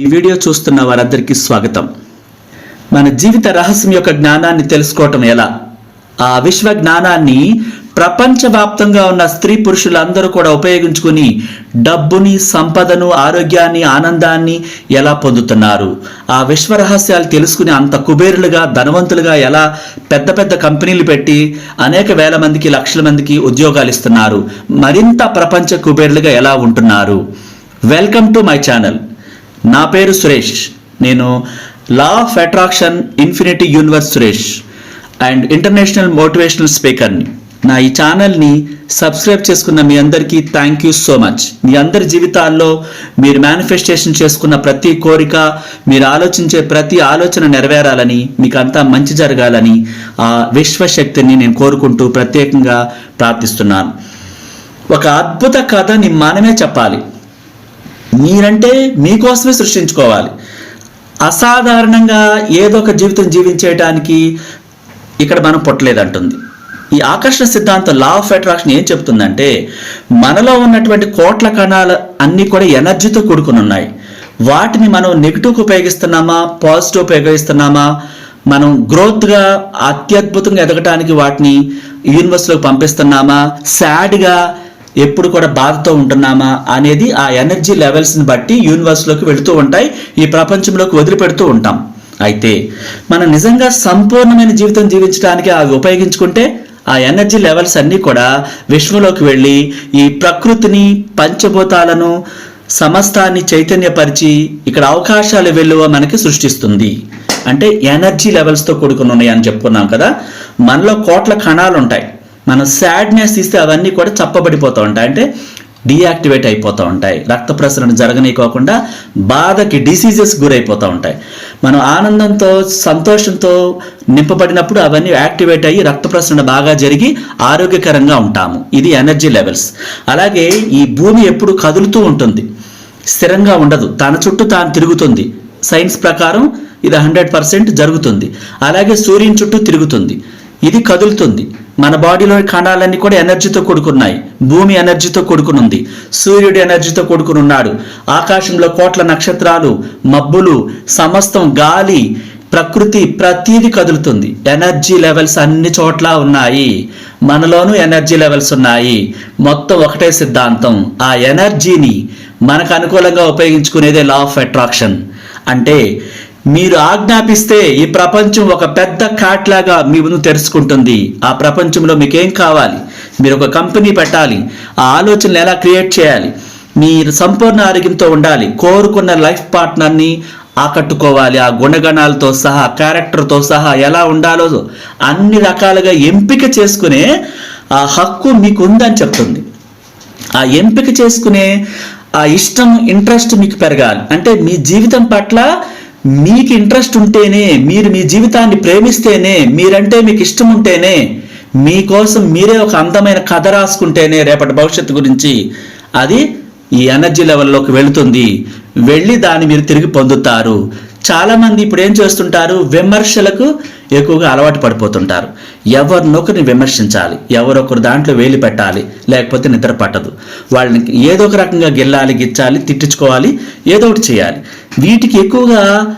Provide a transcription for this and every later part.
ఈ వీడియో చూస్తున్న వారందరికీ స్వాగతం. మన జీవిత రహస్యం యొక్క జ్ఞానాన్ని తెలుసుకోవటం ఎలా? ఆ విశ్వ జ్ఞానాన్ని ప్రపంచవ్యాప్తంగా ఉన్న స్త్రీ పురుషులందరూ కూడా ఉపయోగించుకుని డబ్బుని సంపదను ఆరోగ్యాన్ని ఆనందాన్ని ఎలా పొందుతున్నారు? ఆ విశ్వ రహస్యాలు తెలుసుకుని అంత కుబేరులుగా ధనవంతులుగా ఎలా పెద్ద పెద్ద కంపెనీలు పెట్టి అనేక వేల మందికి లక్షల మందికి ఉద్యోగాలు ఇస్తున్నారు? మరింత ప్రపంచ కుబేరులుగా ఎలా ఉంటున్నారు? Welcome to my channel. నా పేరు సురేష్. నేను law of attraction infinity universe Suresh. And international motivational స్పీకర్ని నా ఈ ఛానల్ని సబ్స్క్రైబ్ చేసుకున్న మీ అందరికీ థ్యాంక్ యూ సో మచ్. మీ అందరి జీవితాల్లో మీరు మేనిఫెస్టేషన్ చేసుకున్న ప్రతి కోరిక మీరు ఆలోచించే ప్రతి ఆలోచన నెరవేరాలని మీకు అంతా మంచి జరగాలని ఆ విశ్వశక్తిని నేను కోరుకుంటూ ప్రత్యేకంగా ప్రార్థిస్తున్నాను. ఒక అద్భుత కథని మనమే చెప్పాలి. మీరంటే మీకోసమే సృష్టించుకోవాలి. అసాధారణంగా ఏదో ఒక జీవితం జీవించేయడానికి ఇక్కడ మనం పుట్టలేదంటుంది. ఈ ఆకర్షణ సిద్ధాంతం లా ఆఫ్ అట్రాక్షన్ ఏం చెప్తుందంటే మనలో ఉన్నటువంటి కోట్ల కణాలు అన్నీ కూడా ఎనర్జీతో కూడుకుని ఉన్నాయి. వాటిని మనం నెగిటివ్కి ఉపయోగిస్తున్నామా పాజిటివ్ ఉపయోగిస్తున్నామా మనం గ్రోత్గా అత్యద్భుతంగా ఎదగటానికి వాటిని యూనివర్స్లోకి పంపిస్తున్నామా సాడ్గా ఎప్పుడు కూడా బాధతో ఉంటున్నామా అనేది ఆ ఎనర్జీ లెవెల్స్ని బట్టి యూనివర్స్లోకి వెళుతూ ఉంటాయి ఈ ప్రపంచంలోకి వదిలిపెడుతూ ఉంటాం. అయితే మనం నిజంగా సంపూర్ణమైన జీవితం జీవించడానికి అవి ఉపయోగించుకుంటే ఆ ఎనర్జీ లెవెల్స్ అన్నీ కూడా విశ్వంలోకి వెళ్ళి ఈ ప్రకృతిని పంచభూతాలను సమస్తాన్ని చైతన్యపరిచి ఇక్కడ అవకాశాలు వెలువ మనకి సృష్టిస్తుంది. అంటే ఎనర్జీ లెవెల్స్తో కూడుకుని ఉన్నాయి అని చెప్పుకున్నాం కదా. మనలో కోట్ల కణాలు ఉంటాయి మనం సాడ్నెస్ ఇస్తే అవన్నీ కూడా చప్పబడిపోతూ ఉంటాయి. అంటే డీయాక్టివేట్ అయిపోతూ ఉంటాయి. రక్త ప్రసరణ జరగనీయకోకుండా బాధకి డిసీజెస్ గురైపోతూ ఉంటాయి. మనం ఆనందంతో సంతోషంతో నింపబడినప్పుడు అవన్నీ యాక్టివేట్ అయ్యి రక్త ప్రసరణ బాగా జరిగి ఆరోగ్యకరంగా ఉంటాము. ఇది ఎనర్జీ లెవెల్స్ అలాగే ఈ భూమి ఎప్పుడు కదులుతూ ఉంటుంది. స్థిరంగా ఉండదు. తన చుట్టూ తాను తిరుగుతుంది. సైన్స్ ప్రకారం ఇది హండ్రెడ్ పర్సెంట్ జరుగుతుంది. అలాగే సూర్యుని చుట్టూ తిరుగుతుంది. ఇది కదులుతుంది. మన బాడీలోని కణాలన్నీ కూడా ఎనర్జీతో కూడుకున్నాయి. భూమి ఎనర్జీతో కూడుకునుంది. సూర్యుడు ఎనర్జీతో కూడుకునున్నాడు. ఆకాశంలో కోట్ల నక్షత్రాలు మబ్బులు సమస్తం గాలి ప్రకృతి ప్రతీది కదులుతుంది. ఎనర్జీ లెవెల్స్ అన్ని చోట్ల ఉన్నాయి. మనలోనూ ఎనర్జీ లెవెల్స్ ఉన్నాయి. మొత్తం ఒకటే సిద్ధాంతం. ఆ ఎనర్జీని మనకు అనుకూలంగా ఉపయోగించుకునేదే లా ఆఫ్ అట్రాక్షన్ అంటే మీరు ఆజ్ఞాపిస్తే ఈ ప్రపంచం ఒక పెద్ద కాట్లాగా మీ ముందు తెరుచుకుంటుంది. ఆ ప్రపంచంలో మీకేం కావాలి? మీరు ఒక కంపెనీ పెట్టాలి. ఆ ఆలోచనలు ఎలా క్రియేట్ చేయాలి? మీరు సంపూర్ణ ఆరోగ్యంతో ఉండాలి. కోరుకున్న లైఫ్ పార్ట్నర్ని ఆకట్టుకోవాలి. ఆ గుణగణాలతో సహా క్యారెక్టర్తో సహా ఎలా ఉండాలో అన్ని రకాలుగా ఎంపిక చేసుకునే ఆ హక్కు మీకు ఉందని చెప్తుంది. ఆ ఎంపిక చేసుకునే ఆ ఇష్టం ఇంట్రెస్ట్ మీకు పెరగాలి. అంటే మీ జీవితం పట్ల మీకు ఇంట్రెస్ట్ ఉంటేనే మీరు మీ జీవితాన్ని ప్రేమిస్తేనే మీరంటే మీకు ఇష్టం ఉంటేనే మీకోసం మీరే ఒక అందమైన కథ రాసుకుంటేనే రేపటి భవిష్యత్తు గురించి అది ఈ ఎనర్జీ లెవెల్లోకి వెళుతుంది. వెళ్ళి దాన్ని మీరు తిరిగి పొందుతారు. చాలామంది ఇప్పుడు ఏం చేస్తుంటారు? విమర్శలకు ఎక్కువగా అలవాటు పడిపోతుంటారు. ఎవరినొకరిని విమర్శించాలి. ఎవరొకరు దాంట్లో వేలి పెట్టాలి. లేకపోతే నిద్ర పట్టదు. వాళ్ళని ఏదో ఒక రకంగా గిల్లాలి గిచ్చాలి తిట్టించుకోవాలి ఏదో ఒకటి చేయాలి. వీటికి ఎక్కువగా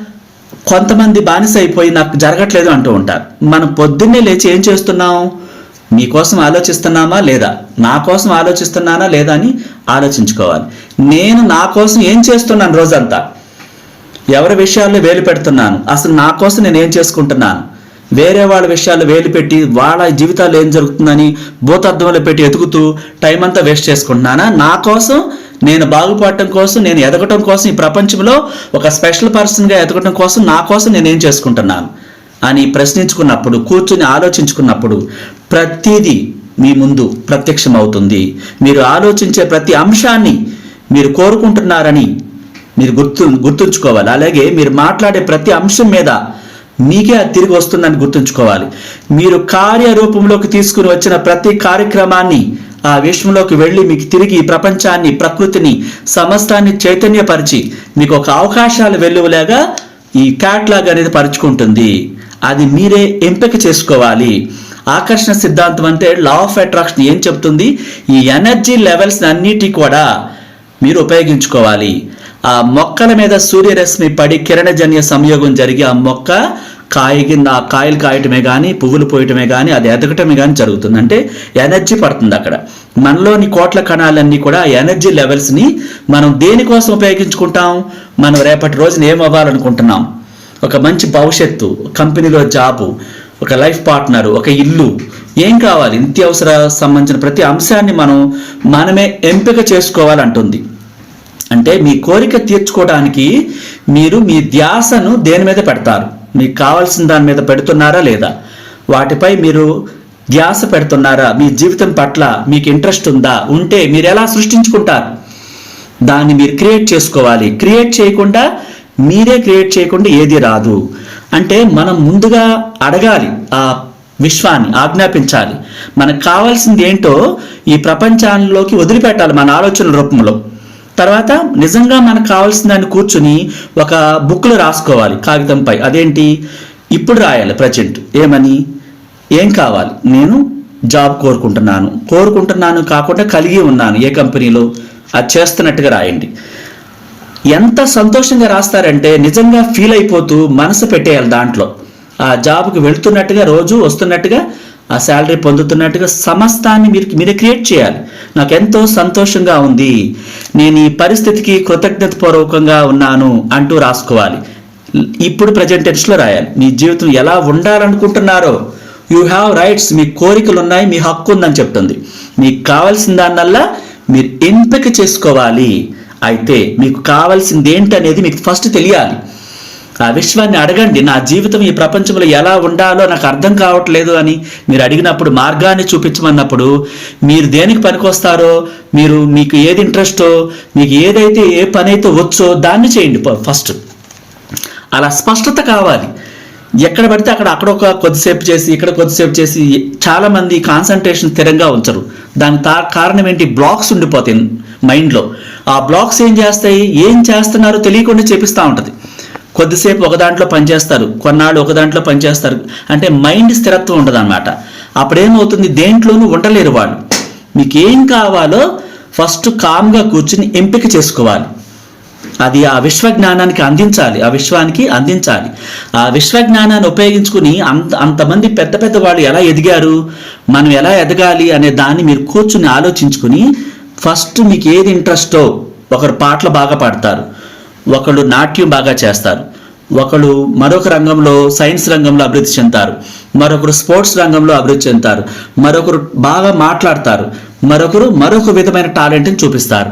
కొంతమంది బానిస అయిపోయి నాకు జరగట్లేదు అంటూ ఉంటారు. మనం పొద్దున్నే లేచి ఏం చేస్తున్నాం? మీకోసం ఆలోచిస్తున్నామా లేదా? నా కోసం ఆలోచిస్తున్నానా లేదా అని ఆలోచించుకోవాలి. నేను నా కోసం ఏం చేస్తున్నాను రోజంతా? ఎవరి విషయాల్లో వేలు పెడుతున్నాను? అసలు నా కోసం నేను ఏం చేసుకుంటున్నాను? వేరే వాళ్ళ విషయాలు వేలు పెట్టి వాళ్ళ జీవితాలు ఏం జరుగుతుందని భూతత్వంలో పెట్టి ఎతుకుతూ టైం అంతా వేస్ట్ చేసుకుంటున్నానా? నా కోసం? నేను బాగుపడటం కోసం నేను ఎదగటం కోసం ఈ ప్రపంచంలో ఒక స్పెషల్ పర్సన్గా ఎదగటం కోసం నా కోసం నేను ఏం చేసుకుంటున్నాను? అని ప్రశ్నించుకున్నప్పుడు కూర్చుని ఆలోచించుకున్నప్పుడు ప్రతిదీ మీ ముందు ప్రత్యక్షమవుతుంది. మీరు ఆలోచించే ప్రతి అంశాన్ని మీరు కోరుకుంటున్నారని మీరు గుర్తు గుర్తుంచుకోవాలి. అలాగే మీరు మాట్లాడే ప్రతి అంశం మీద మీకే అది తిరిగి వస్తుందని గుర్తుంచుకోవాలి. మీరు కార్యరూపంలోకి తీసుకుని వచ్చిన ప్రతి కార్యక్రమాన్ని ఆ విశ్వంలోకి వెళ్ళి మీకు తిరిగి ప్రపంచాన్ని ప్రకృతిని సమస్తాన్ని చైతన్యపరిచి మీకు ఒక అవకాశాలు వెలువలాగా ఈ క్యాట్లాగ్ అనేది పరుచుకుంటుంది. అది మీరే ఎంపిక చేసుకోవాలి. ఆకర్షణ సిద్ధాంతం అంటే లా ఆఫ్ అట్రాక్షన్ ఏం చెప్తుంది? ఈ ఎనర్జీ లెవెల్స్ అన్నిటి కూడా మీరు ఉపయోగించుకోవాలి. ఆ మొక్కల మీద సూర్యరశ్మి పడి కిరణజన్య సంయోగం జరిగి ఆ మొక్క కాయ కింద ఆ కాయలు కాయటమే కానీ పువ్వులు పోయటమే కానీ అది ఎదగటమే కానీ జరుగుతుంది. అంటే ఎనర్జీ పడుతుంది అక్కడ. మనలోని కోట్ల కణాలన్నీ కూడా ఆ ఎనర్జీ లెవెల్స్ని మనం దేనికోసం ఉపయోగించుకుంటాం? మనం రేపటి రోజున ఏం అవ్వాలనుకుంటున్నాం? ఒక మంచి భవిష్యత్తు కంపెనీలో జాబు ఒక లైఫ్ పార్ట్నర్ ఒక ఇల్లు ఏం కావాలి? నిత్యావసర సంబంధించిన ప్రతి అంశాన్ని మనం మనమే ఎంపిక చేసుకోవాలంటుంది. అంటే మీ కోరిక తీర్చుకోవడానికి మీరు మీ ధ్యాసను దేని మీద పెడతారు? మీకు కావాల్సిన దాని మీద పెడుతున్నారా లేదా? వాటిపై మీరు ధ్యాస పెడుతున్నారా? మీ జీవితం పట్ల మీకు ఇంట్రెస్ట్ ఉందా? ఉంటే మీరు ఎలా సృష్టించుకుంటారు? దాన్ని మీరు క్రియేట్ చేసుకోవాలి. క్రియేట్ చేయకుండా మీరే క్రియేట్ చేయకుండా ఏది రాదు. అంటే మనం ముందుగా అడగాలి ఆ విశ్వాన్ని ఆజ్ఞాపించాలి. మనకు కావాల్సింది ఏంటో ఈ ప్రపంచంలోకి వదిలిపెట్టాలి మన ఆలోచనల రూపంలో. తర్వాత నిజంగా మనకు కావాల్సిన దాన్ని కూర్చుని ఒక బుక్లో రాసుకోవాలి కాగితంపై. అదేంటి? ఇప్పుడు రాయాలి ప్రజెంట్. ఏమని? ఏం కావాలి? నేను జాబ్ కోరుకుంటున్నాను. కోరుకుంటున్నాను కాకుండా కలిగి ఉన్నాను ఏ కంపెనీలో? అది చేస్తున్నట్టుగా రాయండి. ఎంత సంతోషంగా రాస్తారంటే నిజంగా ఫీల్ అయిపోతూ మనసు పెట్టేయాలి దాంట్లో. ఆ జాబ్కి వెళ్తున్నట్టుగా రోజు వస్తున్నట్టుగా ఆ శాలరీ పొందుతున్నట్టుగా సమస్తాన్ని మీరు మీరే క్రియేట్ చేయాలి. నాకు ఎంతో సంతోషంగా ఉంది. నేను ఈ పరిస్థితికి కృతజ్ఞత పూర్వకంగా ఉన్నాను అంటూ రాసుకోవాలి. ఇప్పుడు ప్రజెంట్ టెన్స్లో రాయాలి. మీ జీవితం ఎలా ఉండాలనుకుంటున్నారో. యూ హ్యావ్ రైట్స్ మీ కోరికలు ఉన్నాయి మీ హక్కు ఉందని చెప్తుంది. మీకు కావాల్సిన దాన్నల్లా మీరు ఎంపిక చేసుకోవాలి. అయితే మీకు కావాల్సింది ఏంటనేది మీకు ఫస్ట్ తెలియాలి. ఆ విశ్వాన్ని అడగండి నా జీవితం ఈ ప్రపంచంలో ఎలా ఉండాలో నాకు అర్థం కావట్లేదు అని మీరు అడిగినప్పుడు మార్గాన్ని చూపించమన్నప్పుడు మీరు దేనికి పనికొస్తారో మీరు మీకు ఏది ఇంట్రెస్టో మీకు ఏదైతే ఏ పని అయితే వచ్చో దాన్ని చేయండి ఫస్ట్. అలా స్పష్టత కావాలి. ఎక్కడ పడితే అక్కడ అక్కడ ఒక కొద్దిసేపు చేసి ఇక్కడ కొద్దిసేపు చేసి చాలామంది కాన్సన్ట్రేషన్ స్థిరంగా ఉంచరు. దాని తా కారణం ఏంటి? బ్లాక్స్ ఉండిపోతాయి మైండ్లో. ఆ బ్లాక్స్ ఏం చేస్తాయి? ఏం చేస్తున్నారో తెలియకుండా చేపిస్తూ ఉంటుంది. కొద్దిసేపు ఒక దాంట్లో పనిచేస్తారు కొన్నాళ్ళు ఒక దాంట్లో పనిచేస్తారు. అంటే మైండ్ స్థిరత్వం ఉండదు అనమాట అప్పుడేమవుతుంది? దేంట్లోనూ ఉండలేరు వాళ్ళు. మీకు ఏం కావాలో ఫస్ట్ కామ్గా కూర్చుని ఎంపిక చేసుకోవాలి. అది ఆ విశ్వజ్ఞానానికి అందించాలి. ఆ విశ్వానికి అందించాలి. ఆ విశ్వజ్ఞానాన్ని ఉపయోగించుకుని అంత అంతమంది పెద్ద పెద్ద వాళ్ళు ఎలా ఎదిగారు మనం ఎలా ఎదగాలి అనే దాన్ని మీరు కూర్చుని ఆలోచించుకుని ఫస్ట్ మీకు ఏది ఇంట్రెస్టో ఒకరు పాటలు బాగా పాడతారు. ఒకళ్ళు నాట్యం బాగా చేస్తారు. ఒకళ్ళు మరొక రంగంలో సైన్స్ రంగంలో అభివృద్ధి చెందుతారు. మరొకరు స్పోర్ట్స్ రంగంలో అభివృద్ధి చెందుతారు. మరొకరు బాగా మాట్లాడతారు. మరొకరు మరొక విధమైన టాలెంట్ని చూపిస్తారు.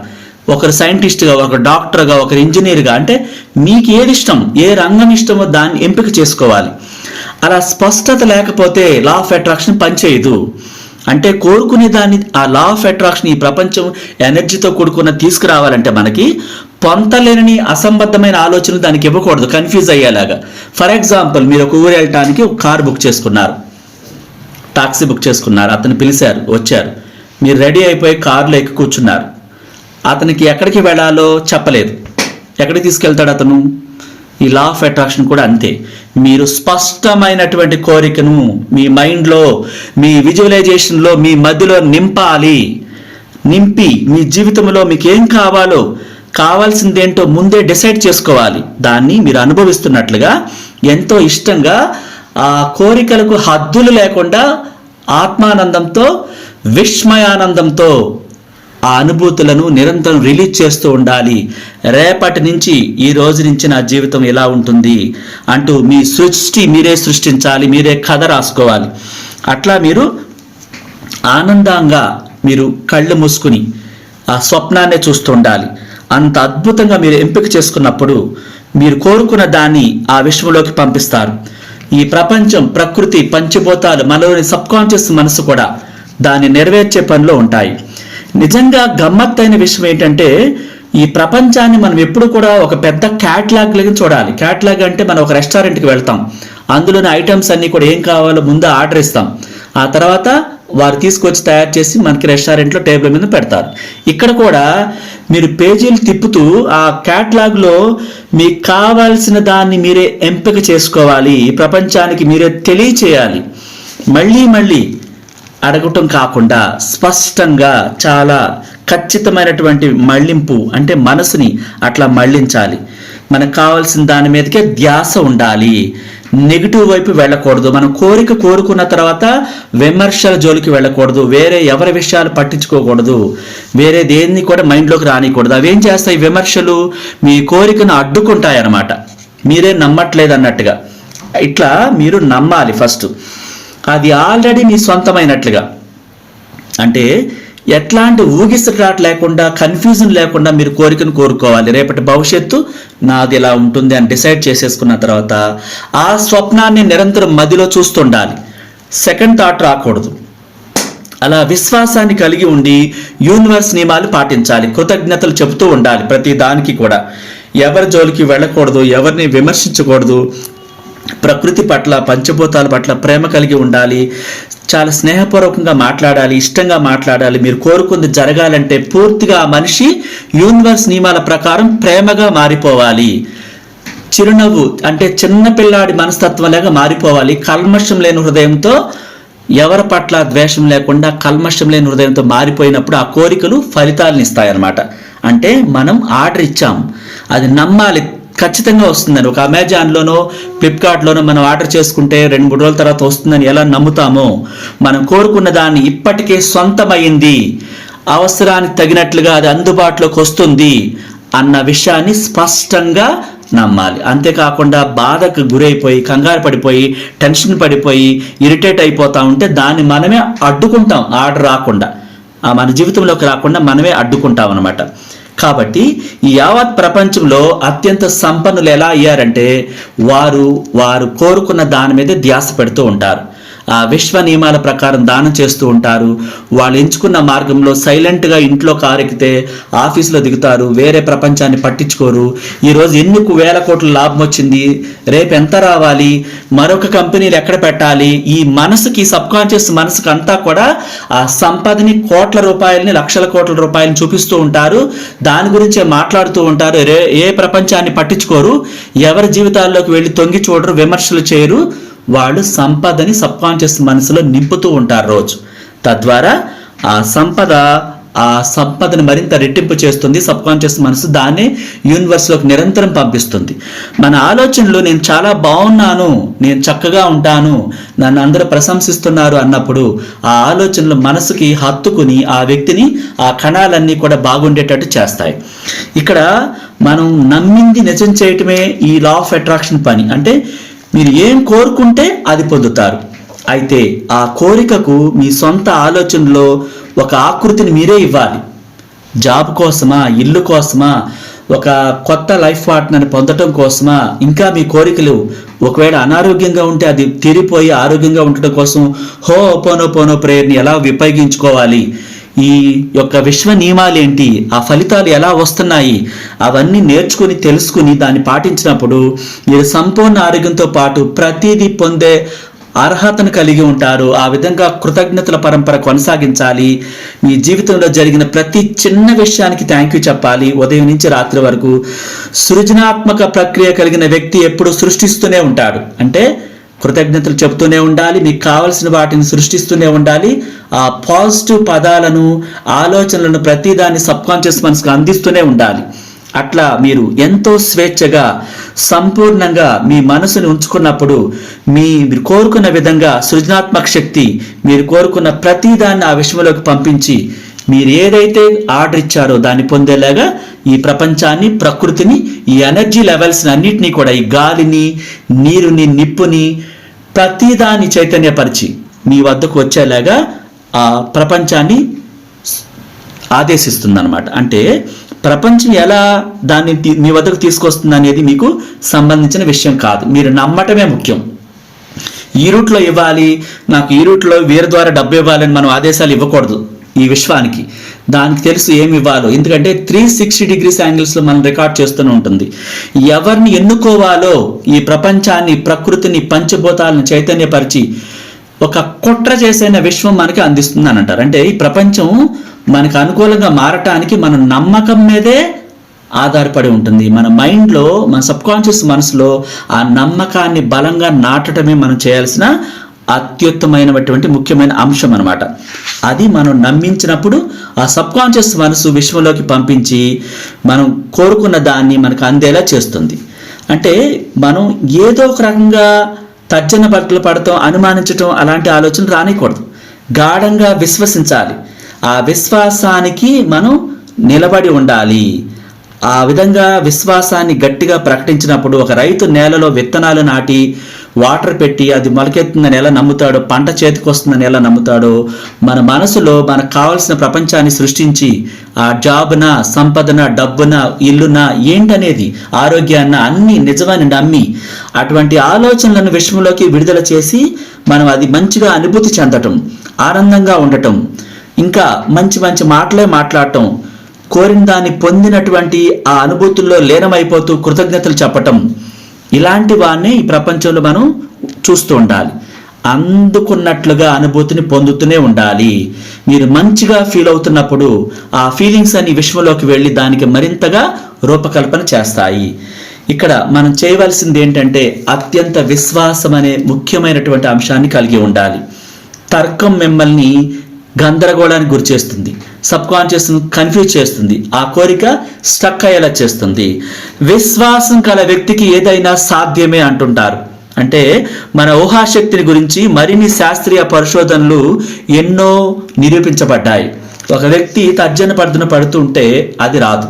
ఒకరు సైంటిస్ట్గా ఒకరు డాక్టర్గా ఒకరు ఇంజనీర్గా అంటే మీకు ఏది ఇష్టం ఏ రంగం ఇష్టమో దాన్ని ఎంపిక చేసుకోవాలి. అలా స్పష్టత లేకపోతే లా ఆఫ్ అట్రాక్షన్ పనిచేయదు. అంటే కోరుకునే దాన్ని ఆ లా ఆఫ్ అట్రాక్షన్ ఈ ప్రపంచం ఎనర్జీతో కూడుకున్న తీసుకురావాలంటే మనకి పొంతలేని అసంబద్ధమైన ఆలోచనలు దానికి ఇవ్వకూడదు కన్ఫ్యూజ్ అయ్యేలాగా. ఫర్ ఎగ్జాంపుల్ మీరు ఒక ఊరు వెళ్ళటానికి ఒక కార్ బుక్ చేసుకున్నారు. టాక్సీ బుక్ చేసుకున్నారు అతను పిలిచారు వచ్చారు. మీరు రెడీ అయిపోయి కారులో ఎక్కి కూర్చున్నారు. అతనికి ఎక్కడికి వెళ్ళాలో చెప్పలేదు. ఎక్కడికి తీసుకెళ్తాడు అతను? ఈ లా ఆఫ్ అట్రాక్షన్ కూడా అంతే. మీరు స్పష్టమైనటువంటి కోరికను మీ మైండ్లో మీ విజువలైజేషన్లో మీ మధ్యలో నింపాలి. నింపి మీ జీవితంలో మీకు ఏం కావాలో కావాల్సిందేంటో ముందే డిసైడ్ చేసుకోవాలి. దాన్ని మీరు అనుభవిస్తున్నట్లుగా ఎంతో ఇష్టంగా ఆ కోరికలకు హద్దులు లేకుండా ఆత్మానందంతో విస్మయానందంతో ఆ అనుభూతులను నిరంతరం రిలీజ్ చేస్తూ ఉండాలి. రేపటి నుంచి ఈ రోజు నుంచి నా జీవితం ఎలా ఉంటుంది. అంటూ మీ సృష్టి మీరే సృష్టించాలి మీరే కథ రాసుకోవాలి. అట్లా మీరు ఆనందంగా మీరు కళ్ళు మూసుకుని ఆ స్వప్నాన్నే చూస్తూ ఉండాలి. అంత అద్భుతంగా మీరు ఎంపిక చేసుకున్నప్పుడు మీరు కోరుకున్న దాన్ని ఆ విశ్వంలోకి పంపిస్తారు. ఈ ప్రపంచం ప్రకృతి పంచభూతాలు మనలోని సబ్కాన్షియస్ మనసు కూడా దాన్ని నెరవేర్చే పనిలో ఉంటాయి. నిజంగా గమ్మత్తైన విషయం ఏంటంటే ఈ ప్రపంచాన్ని మనం ఎప్పుడు కూడా ఒక పెద్ద క్యాట్లాగ్ లాగా చూడాలి. క్యాట్లాగ్ అంటే మనం ఒక రెస్టారెంట్కి వెళ్తాం. అందులోని ఐటమ్స్ అన్నీ కూడా ఏం కావాలో ముందు ఆర్డర్ ఇస్తాం. ఆ తర్వాత వారు తీసుకొచ్చి తయారు చేసి మనకి రెస్టారెంట్లో టేబుల్ మీద పెడతారు. ఇక్కడ కూడా మీరు పేజీలు తిప్పుతూ ఆ క్యాట్లాగ్లో మీకు కావాల్సిన దాన్ని మీరే ఎంపిక చేసుకోవాలి. ఈ ప్రపంచానికి మీరే తెలియచేయాలి. మళ్ళీ మళ్ళీ అడగటం కాకుండా స్పష్టంగా చాలా ఖచ్చితమైనటువంటి మళ్ళింపు అంటే మనసుని అట్లా మళ్ళించాలి మనకు కావాల్సిన దాని మీదకే ధ్యాస ఉండాలి. నెగిటివ్ వైపు వెళ్ళకూడదు. మనం కోరిక కోరుకున్న తర్వాత విమర్శల జోలికి వెళ్ళకూడదు. వేరే ఎవరి విషయాలు పట్టించుకోకూడదు. వేరే దేన్ని కూడా మైండ్లోకి రానికూడదు అవేం చేస్తాయి? విమర్శలు మీ కోరికను అడ్డుకుంటాయి అన్నమాట మీరే నమ్మట్లేదు అన్నట్టుగా ఇట్లా మీరు నమ్మాలి ఫస్ట్. అది ఆల్రెడీ మీ సొంతమైనట్లుగా. అంటే ఎట్లాంటి ఊగిసలాట లేకుండా కన్ఫ్యూజన్ లేకుండా మీరు కోరికను కోరుకోవాలి. రేపటి భవిష్యత్తు నాది ఇలా ఉంటుంది అని డిసైడ్ చేసేసుకున్న తర్వాత ఆ స్వప్నాన్ని నిరంతరం మదిలో చూస్తుండాలి. సెకండ్ థాట్ రాకూడదు. అలా విశ్వాసాన్ని కలిగి ఉండి యూనివర్స్ నియమాలు పాటించాలి. కృతజ్ఞతలు చెబుతూ ఉండాలి ప్రతి దానికి కూడా. ఎవరి జోలికి వెళ్ళకూడదు ఎవరిని విమర్శించకూడదు ప్రకృతి పట్ల పంచభూతాల పట్ల ప్రేమ కలిగి ఉండాలి. చాలా స్నేహపూర్వకంగా మాట్లాడాలి ఇష్టంగా మాట్లాడాలి. మీరు కోరుకుంది జరగాలంటే పూర్తిగా ఆ మనిషి యూనివర్స్ నియమాల ప్రకారం ప్రేమగా మారిపోవాలి. చిరునవ్వు అంటే చిన్నపిల్లాడి మనస్తత్వంలాగా మనస్తత్వం లేక మారిపోవాలి. కల్మషం లేని హృదయంతో ఎవరి పట్ల ద్వేషం లేకుండా కల్మషం లేని హృదయంతో మారిపోయినప్పుడు ఆ కోరికలు ఫలితాలను ఇస్తాయన్నమాట. అంటే మనం ఆర్డర్ ఇచ్చాం. అది నమ్మాలి. ఖచ్చితంగా వస్తుందని. ఒక అమెజాన్లోనో ఫ్లిప్కార్ట్లోనో మనం ఆర్డర్ చేసుకుంటే రెండు మూడు రోజుల తర్వాత వస్తుందని ఎలా నమ్ముతామో మనం కోరుకున్న దాన్ని ఇప్పటికే సొంతమైంది. అవసరానికి తగినట్లుగా అది అందుబాటులోకి వస్తుంది అన్న విషయాన్ని స్పష్టంగా నమ్మాలి. అంతేకాకుండా బాధకు గురైపోయి కంగారు పడిపోయి టెన్షన్ పడిపోయి ఇరిటేట్ అయిపోతా ఉంటే దాన్ని మనమే అడ్డుకుంటాం. ఆర్డర్ రాకుండా. ఆ మన జీవితంలోకి రాకుండా మనమే అడ్డుకుంటాం అనమాట కాబట్టి ఈ యావత్ ప్రపంచంలో అత్యంత సంపన్నులు ఎలా అయ్యారంటే వారు వారు కోరుకున్న దాని మీద ధ్యాస పెడుతూ ఉంటారు. విశ్వ నియమాల ప్రకారం దానం చేస్తూ ఉంటారు. వాళ్ళు ఎంచుకున్న మార్గంలో సైలెంట్గా ఇంట్లో కారెక్కితే ఆఫీసులో దిగుతారు. వేరే ప్రపంచాన్ని పట్టించుకోరు. ఈరోజు ఎందుకు వేల కోట్ల లాభం వచ్చింది. రేపు ఎంత రావాలి? మరొక కంపెనీలు ఎక్కడ పెట్టాలి? ఈ మనసుకి సబ్ కాన్షియస్ అంతా కూడా ఆ సంపదని కోట్ల రూపాయలని లక్షల కోట్ల రూపాయలని చూపిస్తూ ఉంటారు. దాని గురించే మాట్లాడుతూ ఉంటారు. రే ఏ ప్రపంచాన్ని పట్టించుకోరు. ఎవరి జీవితాల్లోకి వెళ్ళి తొంగి చూడరు విమర్శలు చేయరు. వాళ్ళు సంపదని సబ్కాన్షియస్ మనసులో నింపుతూ ఉంటారు రోజు. తద్వారా ఆ సంపద ఆ సంపదను మరింత రెట్టింపు చేస్తుంది సబ్కాన్షియస్ మనసు దాన్ని యూనివర్స్లోకి నిరంతరం పంపిస్తుంది. మన ఆలోచనలు నేను చాలా బాగున్నాను నేను చక్కగా ఉంటాను నన్ను అందరూ ప్రశంసిస్తున్నారు అన్నప్పుడు ఆ ఆలోచనలు మనసుకి హత్తుకుని ఆ వ్యక్తిని ఆ కణాలన్నీ కూడా బాగుండేటట్టు చేస్తాయి. ఇక్కడ మనం నమ్మింది నిజం చేయటమే ఈ లా ఆఫ్ అట్రాక్షన్ పని. అంటే మీరు ఏం కోరుకుంటే అది పొందుతారు. అయితే ఆ కోరికకు మీ సొంత ఆలోచనలో ఒక ఆకృతిని మీరే ఇవ్వాలి. జాబ్ కోసమా ఇల్లు కోసమా ఒక కొత్త లైఫ్ పార్ట్నర్ని పొందటం కోసమా ఇంకా మీ కోరికలు ఒకవేళ అనారోగ్యంగా ఉంటే అది తీరిపోయి ఆరోగ్యంగా ఉండటం కోసం హో పోనో పోనో ప్రేయర్ని ఎలా ఉపయోగించుకోవాలి ఈ యొక్క విశ్వ నియమాలు ఏంటి? ఆ ఫలితాలు ఎలా వస్తున్నాయి? అవన్నీ నేర్చుకుని తెలుసుకుని దాన్ని పాటించినప్పుడు మీరు సంపూర్ణ ఆరోగ్యంతో పాటు ప్రతిదీ పొందే అర్హతను కలిగి ఉంటారు. ఆ విధంగా కృతజ్ఞతల పరంపర కొనసాగించాలి. మీ జీవితంలో జరిగిన ప్రతి చిన్న విషయానికి థ్యాంక్ యూ చెప్పాలి. ఉదయం నుంచి రాత్రి వరకు సృజనాత్మక ప్రక్రియ కలిగిన వ్యక్తి ఎప్పుడు సృష్టిస్తూనే ఉంటాడు. అంటే కృతజ్ఞతలు చెబుతూనే ఉండాలి మీకు కావలసిన వాటిని సృష్టిస్తూనే ఉండాలి. ఆ పాజిటివ్ పదాలను ఆలోచనలను ప్రతిదాన్ని సబ్కాన్షియస్ మనసుకు అందిస్తూనే ఉండాలి. అట్లా మీరు ఎంతో స్వేచ్ఛగా సంపూర్ణంగా మీ మనసుని ఉంచుకున్నప్పుడు మీ మీరు కోరుకున్న విధంగా సృజనాత్మక శక్తి మీరు కోరుకున్న ప్రతిదాన్ని ఆ విషయంలోకి పంపించి మీరు ఏదైతే ఆర్డర్ ఇచ్చారో దాన్ని పొందేలాగా ఈ ప్రపంచాన్ని ప్రకృతిని ఈ ఎనర్జీ లెవెల్స్ అన్నిటినీ కూడా ఈ గాలిని నీరుని నిప్పుని ప్రతిదాన్ని చైతన్యపరిచి మీ వద్దకు వచ్చేలాగా ఆ ప్రపంచాన్ని ఆదేశిస్తుందన్నమాట. అంటే ప్రపంచం ఎలా దాన్ని తీ- మీ వద్దకు తీసుకొస్తుంది అనేది మీకు సంబంధించిన విషయం కాదు. మీరు నమ్మటమే ముఖ్యం. ఈ రూట్లో ఇవ్వాలి నాకు ఈ రూట్లో వీరి ద్వారా డబ్బు ఇవ్వాలని మనం ఆదేశాలు ఇవ్వకూడదు. ఈ విశ్వానికి. దానికి తెలుసు ఏమి ఇవ్వాలో. ఎందుకంటే త్రీ సిక్స్టీ డిగ్రీస్ యాంగిల్స్లో మనం రికార్డ్ చేస్తూనే ఉంటుంది. ఎవరిని ఎన్నుకోవాలో ఈ ప్రపంచాన్ని ప్రకృతిని పంచభూతాలను చైతన్యపరిచి ఒక కుట్ర చేసిన విశ్వం మనకి అందిస్తుంది అని అంటారు. అంటే ఈ ప్రపంచం మనకు అనుకూలంగా మారటానికి మన నమ్మకం మీదే ఆధారపడి ఉంటుంది. మన మైండ్లో మన సబ్కాన్షియస్ మనసులో ఆ నమ్మకాన్ని బలంగా నాటడమే మనం చేయాల్సిన అత్యుత్తమైనటువంటి ముఖ్యమైన అంశం అనమాట అది మనం నమ్మించినప్పుడు ఆ సబ్ కాన్షియస్ మనసు విశ్వంలోకి పంపించి మనం కోరుకున్న దాన్ని మనకు అందేలా చేస్తుంది. అంటే మనం ఏదో ఒక రకంగా తర్జన బట్టలు పడటం అనుమానించటం అలాంటి ఆలోచనలు రానికూడదు. గాఢంగా విశ్వసించాలి. ఆ విశ్వాసానికి మనం నిలబడి ఉండాలి. ఆ విధంగా విశ్వాసాన్ని గట్టిగా ప్రకటించినప్పుడు ఒక రైతు నేలలో విత్తనాలు నాటి వాటర్ పెట్టి అది మొలకెత్తుందని ఎలా నమ్ముతాడో పంట చేతికి వస్తుందని ఎలా నమ్ముతాడో. మన మనసులో మనకు కావాల్సిన ప్రపంచాన్ని సృష్టించి ఆ జాబ్న సంపదన డబ్బున ఇల్లున ఏంటనేది ఆరోగ్యాన్న అన్ని నిజమని నమ్మి అటువంటి ఆలోచనలను విషయంలోకి విడుదల చేసి మనం అది మంచిగా అనుభూతి చెందటం ఆనందంగా ఉండటం ఇంకా మంచి మంచి మాటలే మాట్లాడటం కోరిన దాన్ని పొందినటువంటి ఆ అనుభూతుల్లో లీనమైపోతూ కృతజ్ఞతలు చెప్పటం. ఇలాంటి వాడిని ఈ ప్రపంచంలో మనం చూస్తూ ఉండాలి. అందుకున్నట్లుగా అనుభూతిని పొందుతూనే ఉండాలి. మీరు మంచిగా ఫీల్ అవుతున్నప్పుడు ఆ ఫీలింగ్స్ అన్ని విశ్వంలోకి వెళ్ళి దానికి మరింతగా రూపకల్పన చేస్తాయి. ఇక్కడ మనం చేయవలసింది ఏంటంటే అత్యంత విశ్వాసం అనే ముఖ్యమైనటువంటి అంశాన్ని కలిగి ఉండాలి. తర్కం మిమ్మల్ని గందరగోళానికి గురి చేస్తుంది. సబ్ కాన్షియస్ కన్ఫ్యూజ్ చేస్తుంది. ఆ కోరిక స్టక్ అయ్యేలా చేస్తుంది. విశ్వాసం కల వ్యక్తికి ఏదైనా సాధ్యమే అంటుంటారు. అంటే మన ఊహాశక్తిని గురించి మరిన్ని శాస్త్రీయ పరిశోధనలు ఎన్నో నిరూపించబడ్డాయి. ఒక వ్యక్తి తర్జన పడుతున్న పడుతుంటే అది రాదు.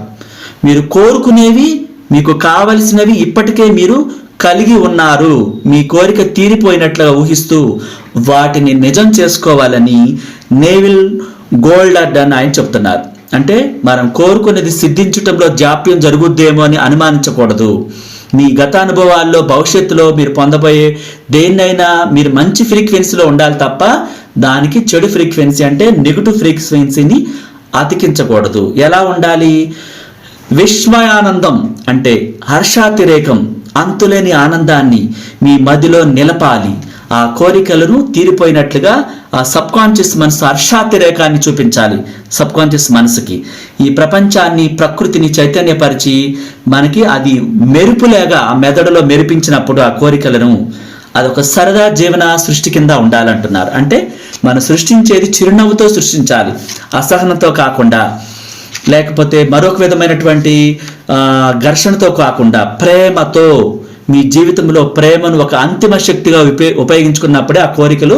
మీరు కోరుకునేవి మీకు కావలసినవి ఇప్పటికే మీరు కలిగి ఉన్నారు. మీ కోరిక తీరిపోయినట్లుగా ఊహిస్తూ వాటిని నిజం చేసుకోవాలని నేవిల్ గోల్డ్ అని ఆయన చెప్తున్నారు. అంటే మనం కోరుకునేది సిద్ధించటంలో జాప్యం జరుగుద్దేమో అని అనుమానించకూడదు. మీ గత అనుభవాల్లో భవిష్యత్తులో మీరు పొందబోయే దేన్నైనా మీరు మంచి ఫ్రీక్వెన్సీలో ఉండాలి తప్ప దానికి చెడు ఫ్రీక్వెన్సీ అంటే నెగిటివ్ ఫ్రీక్వెన్సీని అతికించకూడదు. ఎలా ఉండాలి? విస్మయానందం అంటే హర్షాతిరేకం అంతులేని ఆనందాన్ని మీ మదిలో నిలపాలి. ఆ కోరికలను తీరిపోయినట్లుగా ఆ సబ్ కాన్షియస్ మనసు హర్షాతిరేకాన్ని చూపించాలి సబ్ కాన్షియస్ మనసుకి. ఈ ప్రపంచాన్ని ప్రకృతిని చైతన్యపరిచి మనకి అది మెరుపులేగా ఆ మెదడులో మెరిపించినప్పుడు ఆ కోరికలను అదొక సరదా జీవన సృష్టి కింద ఉండాలంటున్నారు. అంటే మనం సృష్టించేది చిరునవ్వుతో సృష్టించాలి అసహనంతో కాకుండా లేకపోతే మరొక విధమైనటువంటి ఘర్షణతో కాకుండా ప్రేమతో మీ జీవితంలో ప్రేమను ఒక అంతిమ శక్తిగా ఉపయోగించుకున్నప్పుడే ఆ కోరికలు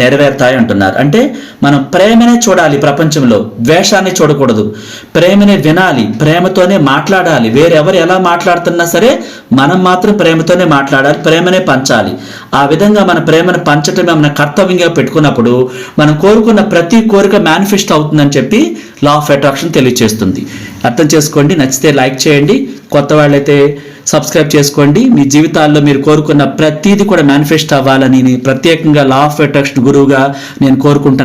నెరవేరుతాయి అంటున్నారు. అంటే మనం ప్రేమనే చూడాలి ప్రపంచంలో ద్వేషాన్ని చూడకూడదు. ప్రేమనే వినాలి ప్రేమతోనే మాట్లాడాలి. వేరెవరు ఎలా మాట్లాడుతున్నా సరే మనం మాత్రం ప్రేమతోనే మాట్లాడాలి ప్రేమనే పంచాలి. ఆ విధంగా మన ప్రేమను పంచటమే మన కర్తవ్యంగా పెట్టుకున్నప్పుడు మనం కోరుకున్న ప్రతి కోరిక మేనిఫెస్ట్ అవుతుందని చెప్పి లా ఆఫ్ అట్రాక్షన్ తెలియజేస్తుంది అర్థం చేసుకోండి నచ్చితే లైక్ చేయండి. కొత్త వాళ్ళైతే సబ్స్క్రైబ్ చేసుకోండి. మీ జీవితాల్లో మీరు కోరుకున్న ప్రతిదీ కూడా మేనిఫెస్ట్ అవ్వాలని ప్రత్యేకంగా లా ఆఫ్ అట్రాక్షన్ గురువుగా నేను కోరుకుంటాను